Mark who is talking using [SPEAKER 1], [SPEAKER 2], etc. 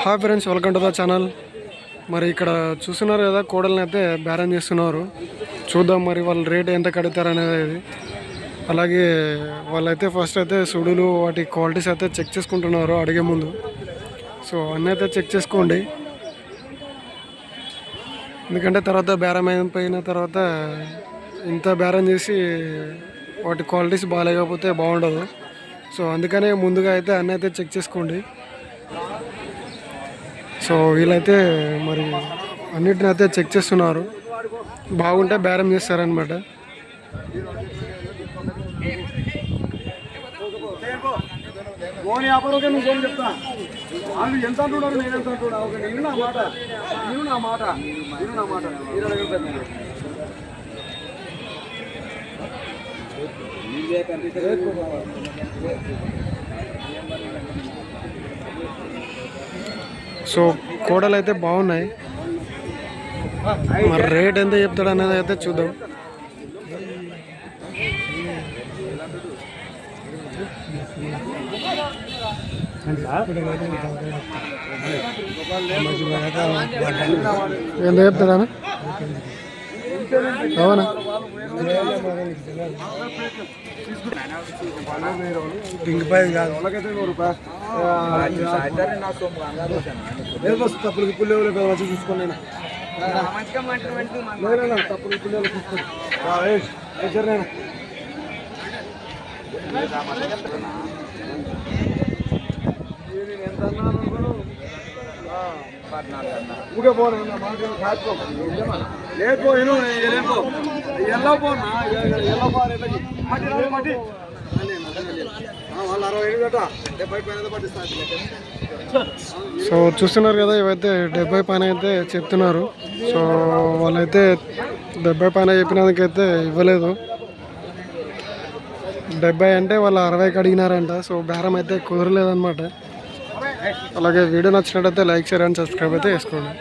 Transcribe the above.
[SPEAKER 1] Hi friends welcome to the channel. మరి ఇక్కడ చూస్తున్నారు కదా కోడల్ని అయితే బేరం చేస్తున్నారు. చూద్దాం మరి వాళ్ళు రేట్ ఎంత కడతారు అనేది. అలాగే వాళ్ళైతే ఫస్ట్ అయితే సుడులు వాటి క్వాలిటీస్ అయితే చెక్ చేసుకుంటున్నారు అడిగే ముందు. సో అన్నీ అయితే చెక్ చేసుకోండి. ఎందుకంటే తర్వాత బేరం అయిపోయిన తర్వాత ఇంత బేరం చేసి వాటి క్వాలిటీస్ బాగాలేకపోతే బాగుండదు. సో అందుకనే ముందుగా అయితే అన్నీ అయితే చెక్ చేసుకోండి. సో వీళ్ళైతే మరి అన్నిటిని అయితే చెక్ చేస్తున్నారు. బాగుంటే బేరం చేస్తారనమాట
[SPEAKER 2] ఫోన్ వ్యాపారం నువ్వు ఫోన్ చెప్తా. వాళ్ళు ఎంత అంటున్నారు నేను ఎంత అంటున్నా? ఒక నేను నా మాట నేను నా మాట నేను నా మాట. మీరు అడగలుగుతారు మీరు.
[SPEAKER 1] సో కోడలు అయితే బాగున్నాయి. మరి రేట్ ఎంత చెప్తాడు అనేది అయితే చూద్దాం. ఎంత చెప్తాడా అవునా? పింక్ పై కాదు.
[SPEAKER 2] వాళ్ళకైతే నూరు రూపాయలు. లేదు తప్పులు గిప్పులు వచ్చి చూసుకోండి నేను తప్పులు గిప్పులు చూసుకోండి నేను ఎంత అన్నాను అనుకోను? ఆ, లేదు ఎల్లో పోనా ఎల్లో పోరు మట్టి మట్టి.
[SPEAKER 1] సో చూస్తున్నారు కదా ఇవైతే డెబ్బై పైన అయితే చెప్తున్నారు. సో వాళ్ళైతే డెబ్బై పైన చెప్పినందుకైతే ఇవ్వలేదు. డెబ్బై అంటే వాళ్ళు అరవైకి అడిగినారంట సో బేరం అయితే కుదరలేదన్నమాట. అలాగే వీడియో నచ్చినట్టయితే లైక్ షేర్ అండ్ సబ్స్క్రైబ్ అయితే వేసుకోండి